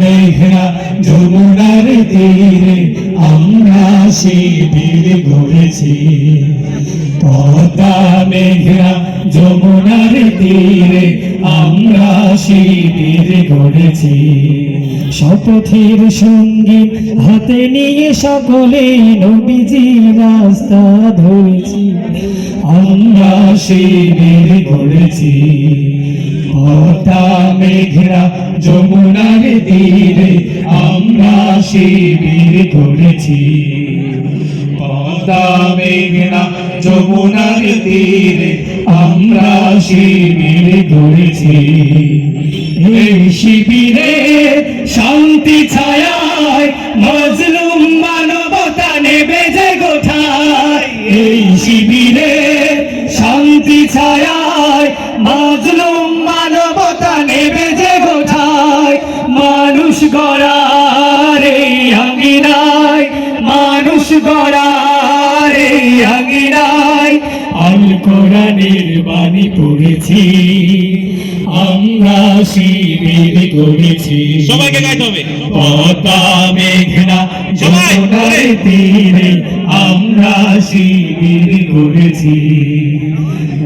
মেঘনা যমুনার তীরে আমরা শিবির গড়েছি পদ্মা মেঘনা যমুনার তীরে আমরা শিবির গড়েছি শপথের সঙ্গী হাতে নিয়ে সকলে নবীজি রাস্তা ধরেছি। আমরা শিবির গড়েছি পদ্মা মেঘনা যমুনার তীরে, আমরা শিবির করেছি। পদ্মা মেঘনা যমুনার তীরে, আমরা শিবির করেছি। এই শিবিরে শান্তি ছায়ায় মজলুম গড়ার এই আঙ্গিনায় মানুষ গড়ার এই আঙ্গিনায় আল কোরআনের বাণী পড়েছি আমরা শিবির করেছি। সবাইকে গাইতে হবে। পদ্মা মেঘনা যমুনার তীরে আমরা শিবির করেছি।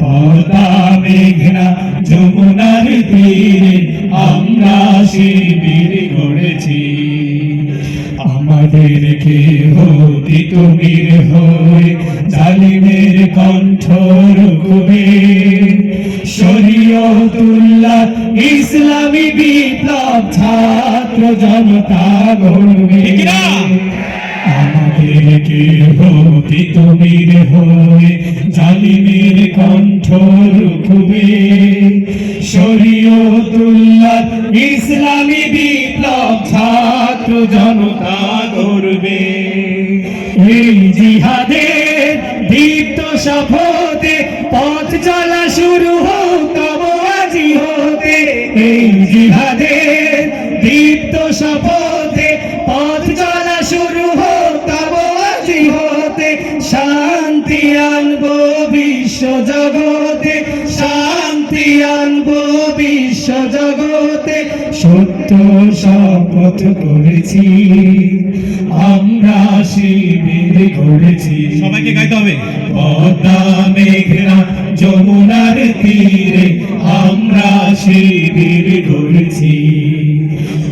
পদ্মা মেঘনা যমুনার তীরে আমরা শিবির করেছি আমাদেরকে হতি তুমির হয়ে জালিমের কণ্ঠ রুখবে। শরীয়তুল্লাহ ইসলামী বিপ্লব ছাত্র জনতা গড়বে। ঠিক না? আমাদেরকে হতি তুমির হয়ে জালিমের কণ্ঠ রুখবে। শরীয়তুল্লাহ ইসলামী বিপ্লব ছাত্র জনতা এই জিহাদের দীপ্ত শপথে পথ চলা শুরু হোক তব আজি হতে। এই জিহাদের দীপ্ত শপথে পথ চলা শুরু হোক তব আজি হতে। শান্তি আনব বিশ্ব জগতে, শান্তি আনব সত্য শপথ করেছি। আমরা শিবির করেছি সবাইকে গাইতে হবে। পদ্মা মেঘনা যমুনার তীরে আমরা শিবির করেছি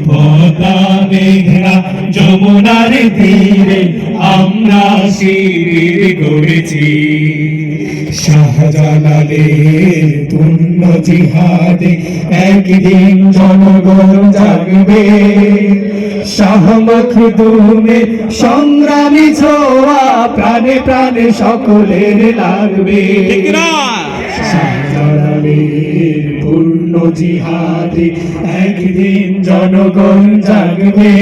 পদ্মা মেঘনা যমুনার তীরে আমরা শিবির করেছি জিহাদে একদিন জনগণ জাগবে। সংগ্রামী ছোয়া প্রাণে প্রাণে সকলের লাগবে। পূর্ণ জিহাদে একদিন জনগণ জাগবে।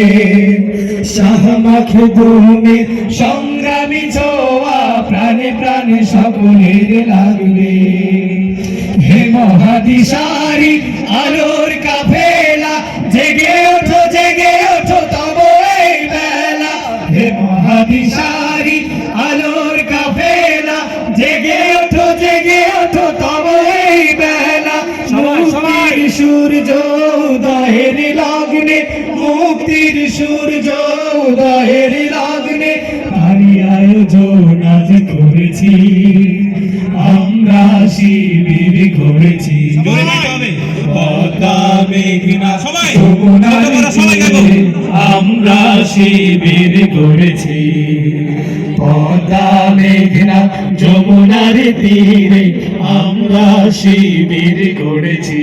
শাহ মখদুমে সংগ্রামী ছোয়া প্রাণে প্রাণে সকলের লাগবে হে মহাদিশারি আলোর কাফেলা জেগে ওঠো জেগে ওঠো তব এই বেলা। হে মহাদিশারি আলোর কাফেলা জেগে ওঠো জেগে ওঠো তব এই বেলা। মুক্তির সূর্য উদয়ের লগ্নে মুক্তির সূর্য উদয়ের আয়োজন আজ করেছি। আমরা শিবির করেছি। আমরা শিবির করেছি। পদ্মা মেঘনা যমুনার তীরে আমরা শিবির করেছি।